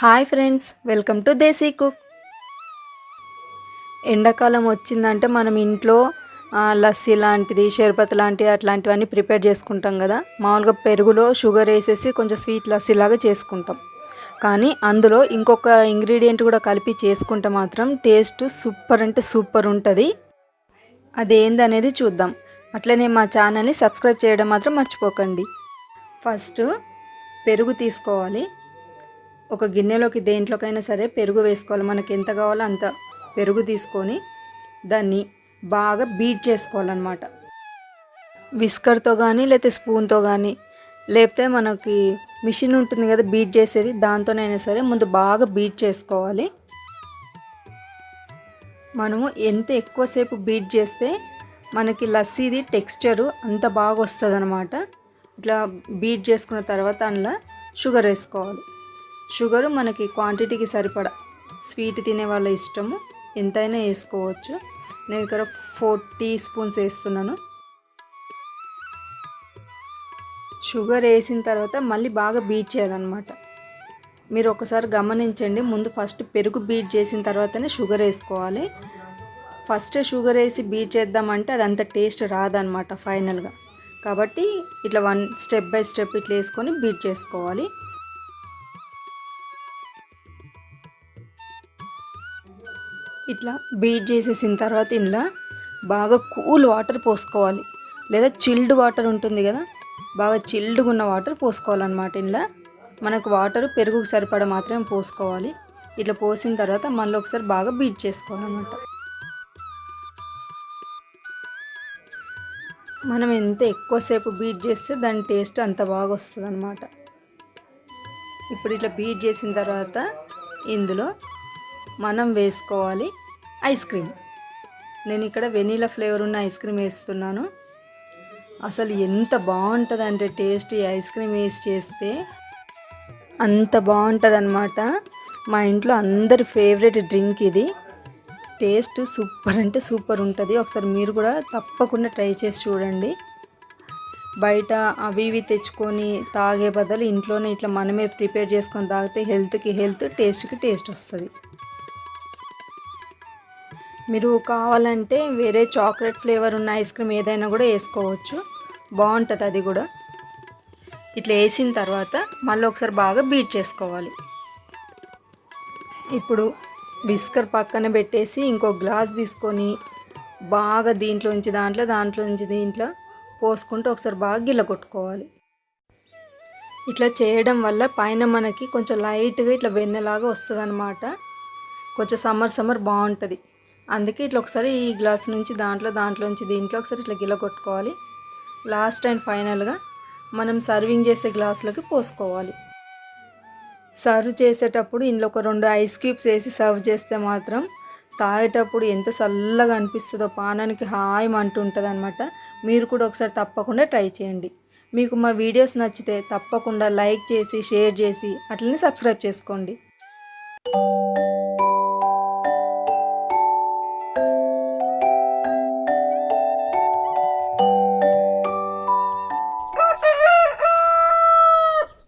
Hi friends welcome to Desi cook. ఎండాకాలం వచ్చిందంటే మనం ఇంట్లో లస్సీ లాంటిది షర్బత్ లాంటివి అట్లాంటివన్నీ ప్రిపేర్ చేసుకుంటాం కదా. మామూలుగా పెరుగులో షుగర్ వేసేసి కొంచెం స్వీట్ లస్సీ లాగా చేసుకుంటాం. కానీ అందులో ఇంకొక ఇంగ్రీడియంట్ కూడా కలిపి చేసుకుంటే మాత్రం టేస్ట్ సూపర్ అంటే సూపర్ ఉంటుంది. అదేందనేది చూద్దాం. అట్లనే మా ఛానల్ని సబ్స్క్రైబ్ చేయడం మాత్రం మర్చిపోకండి. ఫస్ట్ పెరుగు తీసుకోవాలి. ఒక గిన్నెలోకి దేంట్లోకైనా సరే పెరుగు వేసుకోవాలి. మనకి ఎంత కావాలో అంత పెరుగు తీసుకొని దాన్ని బాగా బీట్ చేసుకోవాలన్నమాట. విస్కర్తో కానీ లేకపోతే స్పూన్తో కానీ లేకపోతే మనకి మిషన్ ఉంటుంది కదా బీట్ చేసేది దాంతోనైనా సరే ముందు బాగా బీట్ చేసుకోవాలి. మనము ఎంత ఎక్కువసేపు బీట్ చేస్తే మనకి లస్సీది టెక్స్చరు అంత బాగా వస్తుంది అనమాట ఇట్లా బీట్ చేసుకున్న తర్వాత అందులో షుగర్ వేసుకోవాలి. షుగరు మనకి క్వాంటిటీకి సరిపడా. స్వీట్ తినే వాళ్ళ ఇష్టము. ఎంతైనా వేసుకోవచ్చు. నేను ఇక్కడ ఫోర్ టీ స్పూన్స్ వేస్తున్నాను. షుగర్ వేసిన తర్వాత మళ్ళీ బాగా బీట్ చేయాలన్నమాట. మీరు ఒకసారి గమనించండి. ముందు ఫస్ట్ పెరుగు బీట్ చేసిన తర్వాతనే షుగర్ వేసుకోవాలి. ఫస్ట్ షుగర్ వేసి బీట్ చేద్దామంటే అది అంత టేస్ట్ రాదనమాట ఫైనల్గా. కాబట్టి ఇట్లా వన్ స్టెప్ బై స్టెప్ ఇట్లా వేసుకొని బీట్ చేసుకోవాలి. ఇట్లా బీట్ చేసేసిన తర్వాత ఇందులో బాగా కూల్ వాటర్ పోసుకోవాలి. లేదా చిల్డ్ వాటర్ ఉంటుంది కదా బాగా చిల్డ్గా ఉన్న వాటర్ పోసుకోవాలన్నమాట ఇందులో. మనకు వాటర్ పెరుగుకు సరిపడ మాత్రమే పోసుకోవాలి. ఇట్లా పోసిన తర్వాత మళ్ళీ ఒకసారి బాగా బీట్ చేసుకోవాలన్నమాట. మనం ఎంత ఎక్కువసేపు బీట్ చేస్తే దాని టేస్ట్ అంత బాగా వస్తుంది అనమాట ఇప్పుడు ఇట్లా బీట్ చేసిన తర్వాత ఇందులో మనం వేసుకోవాలి ఐస్ క్రీమ్. నేను ఇక్కడ వెనీలా ఫ్లేవర్ ఉన్న ఐస్ క్రీమ్ వేస్తున్నాను. అసలు ఎంత బాగుంటుంది అంటే టేస్ట్ ఈ ఐస్ క్రీమ్ వేసి చేస్తే. అంత బాగుంటుంది అనమాట మా ఇంట్లో అందరి ఫేవరెట్ డ్రింక్ ఇది. టేస్ట్ సూపర్ అంటే సూపర్ ఉంటుంది. ఒకసారి మీరు కూడా తప్పకుండా ట్రై చేసి చూడండి. బయట అవి ఇవి తెచ్చుకొని తాగే బదులు ఇంట్లోనే ఇట్లా మనమే ప్రిపేర్ చేసుకొని తాగితే హెల్త్కి హెల్త్ టేస్ట్కి టేస్ట్ వస్తుంది. మీరు కావాలంటే వేరే చాక్లెట్ ఫ్లేవర్ ఉన్న ఐస్ క్రీమ్ ఏదైనా కూడా వేసుకోవచ్చు. బాగుంటుంది అది కూడా. ఇట్లా వేసిన తర్వాత మళ్ళీ ఒకసారి బాగా బీట్ చేసుకోవాలి. ఇప్పుడు విస్కర్ పక్కన పెట్టేసి ఇంకో గ్లాస్ తీసుకొని బాగా దీంట్లోంచి దాంట్లో దాంట్లోంచి దీంట్లో పోసుకుంటూ ఒకసారి బాగా గిల్ల కొట్టుకోవాలి. ఇట్లా చేయడం వల్ల పైన మనకి కొంచెం లైట్గా ఇట్లా వెన్నెలాగా వస్తుంది అనమాట కొంచెం సమ్మర్ సమ్మర్ బాగుంటుంది. అందుకే ఇట్లా ఒకసారి ఈ గ్లాస్ నుంచి దాంట్లో దాంట్లో నుంచి దీంట్లో ఒకసారి ఇట్లా గిల కొట్టుకోవాలి. లాస్ట్ అండ్ ఫైనల్గా మనం సర్వింగ్ చేసే గ్లాసులోకి పోసుకోవాలి. సర్వ్ చేసేటప్పుడు ఇందులో ఒక రెండు ఐస్ క్యూబ్స్ వేసి సర్వ్ చేస్తే మాత్రం తాగేటప్పుడు ఎంత చల్లగా అనిపిస్తుందో పానానికి హాయి అంటుంటుంది అనమాట మీరు కూడా ఒకసారి తప్పకుండా ట్రై చేయండి. మీకు మా వీడియోస్ నచ్చితే తప్పకుండా లైక్ చేసి షేర్ చేసి అట్లనే సబ్స్క్రైబ్ చేసుకోండి.